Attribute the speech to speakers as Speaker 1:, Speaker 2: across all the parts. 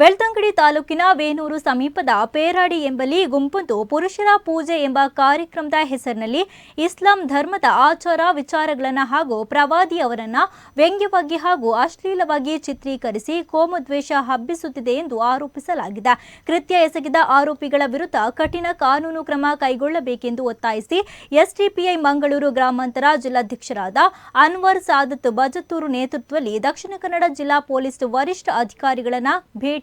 Speaker 1: ಬೆಳ್ತಂಗಡಿ ತಾಲೂಕಿನ ವೇನೂರು ಸಮೀಪದ ಪೇರಾಡಿ ಎಂಬಲ್ಲಿ ಗುಂಪೊಂದು ಪುರುಷರ ಪೂಜೆ ಎಂಬ ಕಾರ್ಯಕ್ರಮದ ಹೆಸರಿನಲ್ಲಿ ಇಸ್ಲಾಂ ಧರ್ಮದ ಆಚಾರ ವಿಚಾರಗಳನ್ನು ಹಾಗೂ ಪ್ರವಾದಿ ಅವರನ್ನ ವ್ಯಂಗ್ಯವಾಗಿ ಹಾಗೂ ಅಶ್ಲೀಲವಾಗಿ ಚಿತ್ರೀಕರಿಸಿ ಕೋಮದ್ವೇಷ ಹಬ್ಬಿಸುತ್ತಿದೆ ಎಂದು ಆರೋಪಿಸಲಾಗಿದೆ. ಕೃತ್ಯ ಎಸಗಿದ ಆರೋಪಿಗಳ ವಿರುದ್ಧ ಕಠಿಣ ಕಾನೂನು ಕ್ರಮ ಕೈಗೊಳ್ಳಬೇಕೆಂದು ಒತ್ತಾಯಿಸಿ ಎಸ್ಡಿಪಿಐ ಮಂಗಳೂರು ಗ್ರಾಮಾಂತರ ಜಿಲ್ಲಾಧ್ಯಕ್ಷರಾದ ಅನ್ವರ್ ಸಾದತ್ ಬಜತ್ತೂರು ನೇತೃತ್ವದಲ್ಲಿ ದಕ್ಷಿಣ ಕನ್ನಡ ಜಿಲ್ಲಾ ಪೊಲೀಸ್ ವರಿಷ್ಠ ಅಧಿಕಾರಿಗಳನ್ನ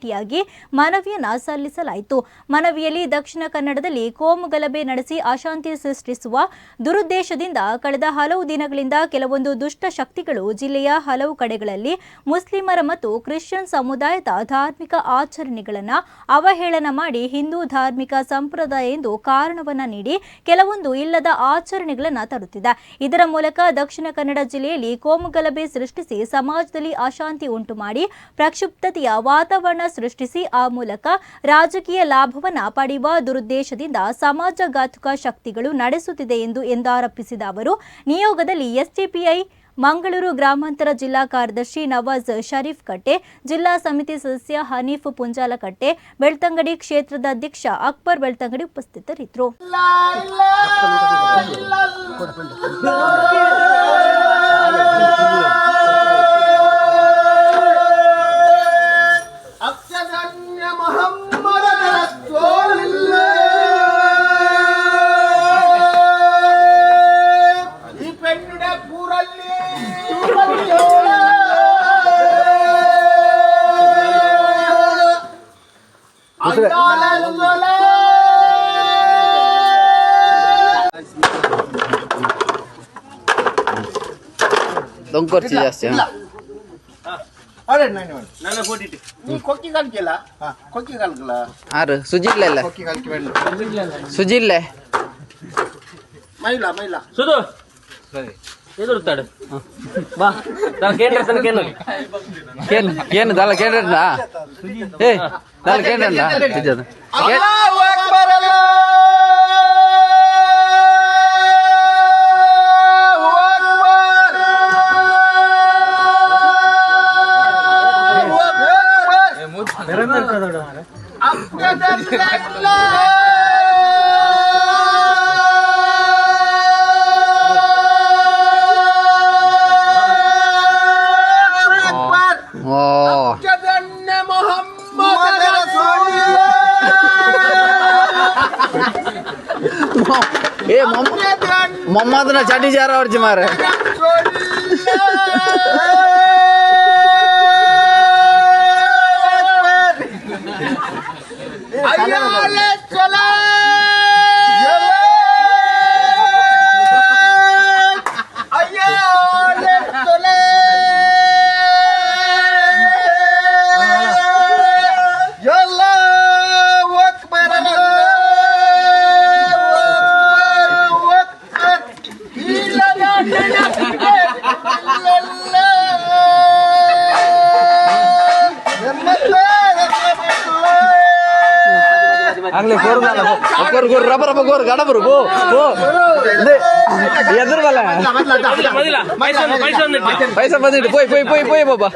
Speaker 1: ಭೇಟಿಯಾಗಿ ಮನವಿಯನ್ನ ಸಲ್ಲಿಸಲಾಯಿತು. ಮನವಿಯಲ್ಲಿ ದಕ್ಷಿಣ ಕನ್ನಡದಲ್ಲಿ ಕೋಮು ಗಲಭೆ ನಡೆಸಿ ಅಶಾಂತಿ ಸೃಷ್ಟಿಸುವ ದುರುದ್ದೇಶದಿಂದ ಕಳೆದ ಹಲವು ದಿನಗಳಿಂದ ಕೆಲವೊಂದು ದುಷ್ಟ ಶಕ್ತಿಗಳು ಜಿಲ್ಲೆಯ ಹಲವು ಕಡೆಗಳಲ್ಲಿ ಮುಸ್ಲಿಮರ ಮತ್ತು ಕ್ರಿಶ್ಚಿಯನ್ ಸಮುದಾಯದ ಧಾರ್ಮಿಕ ಆಚರಣೆಗಳನ್ನು ಅವಹೇಳನ ಮಾಡಿ ಹಿಂದೂ ಧಾರ್ಮಿಕ ಸಂಪ್ರದಾಯ ಎಂದು ಕಾರಣವನ್ನ ನೀಡಿ ಕೆಲವೊಂದು ಇಲ್ಲದ ಆಚರಣೆಗಳನ್ನು ತರುತ್ತಿದೆ. ಇದರ ಮೂಲಕ ದಕ್ಷಿಣ ಕನ್ನಡ ಜಿಲ್ಲೆಯಲ್ಲಿ ಕೋಮು ಗಲಭೆ ಸೃಷ್ಟಿಸಿ ಸಮಾಜದಲ್ಲಿ ಅಶಾಂತಿ ಉಂಟು ಮಾಡಿ ಪ್ರಕ್ಷುಬ್ಧತೆಯ ವಾತಾವರಣ ಸೃಷ್ಟಿಸಿ ಆ ಮೂಲಕ ರಾಜಕೀಯ ಲಾಭವನ್ನ ಪಡೆಯುವ ದುರುದ್ದೇಶದಿಂದ ಸಮಾಜಘಾತುಕ ಶಕ್ತಿಗಳು ನಡೆಸುತ್ತಿದೆ ಎಂದು ಎಂದಾರೋಪಿಸಿದ ಅವರು, ನಿಯೋಗದಲ್ಲಿ ಎಸ್ಡಿಪಿಐ ಮಂಗಳೂರು ಗ್ರಾಮಾಂತರ ಜಿಲ್ಲಾ ಕಾರ್ಯದರ್ಶಿ ನವಾಜ್ ಶರೀಫ್ ಕಟ್ಟೆ ಜಿಲ್ಲಾ ಸಮಿತಿ ಸದಸ್ಯ ಹನೀಫ್ ಪುಂಜಾಲಕಟ್ಟೆ, ಬೆಳ್ತಂಗಡಿ ಕ್ಷೇತ್ರದ ಅಧ್ಯಕ್ಷ ಅಕ್ಬರ್ ಬೆಳ್ತಂಗಡಿ ಉಪಸ್ಥಿತರಿದ್ದರು.
Speaker 2: ಅಂಗಾಲಂಗೊಲ.
Speaker 3: ದೊಂಕೊರ್ಚಿ ಜಾಸ್ತಿ
Speaker 2: ಇಲ್ಲ. ಅರೆ ನಾನು ನನ್ನ ಫೋಟಿಟ್ಟು ನೀ ಕೊಕ್ಕಿ ಕಲ್ಕಿಲ್ಲ ಕೊಕ್ಕಿ ಕಲ್ಕಲ್ಲ
Speaker 3: ಆರು ಸುಜಿಲ್ಲ ಇಲ್ಲ
Speaker 2: ಕೊಕ್ಕಿ ಕಲ್ಕಿ ಬೇಡ
Speaker 3: ಸುಜಿಲ್ಲ
Speaker 2: ಮೈಲ ಮೈಲ
Speaker 4: ಸುಧು ಎದುರುತ್ತಾడు ಬಾ ನಾನು ಕೇಂದ್ರ ತನಕೇನು
Speaker 3: ಏನು? ಏನು ದಲ್ಲ ಕೇಂದ್ರ ಏ ದಾಲ ಕೇಂದ್ರ
Speaker 2: ಅಲ್ಲಾಹು ಅಕ್ಬರ್. ಅಲ್ಲಾಹು ಅಕ್ಬರ್. ಅಕ್ಬರ್ ಅಫ್ಘಾನಿಸ್ತಾನ
Speaker 3: ಏ ಮೊಹಮ್ಮದ್ನ ಚಾಟಿ ಜಾರ ಅವ್ರಜಿ ಮಾರ ಆಗ್ಲಿ ಗೋರ್ அங்கே கோருதான கோரு கோரு ரப்ப ரப்ப கோரு கடை
Speaker 4: போ ஓ இது எதிர்வல
Speaker 3: பைசா பதிட்டு போய் போய் போய் போய் பாப்பா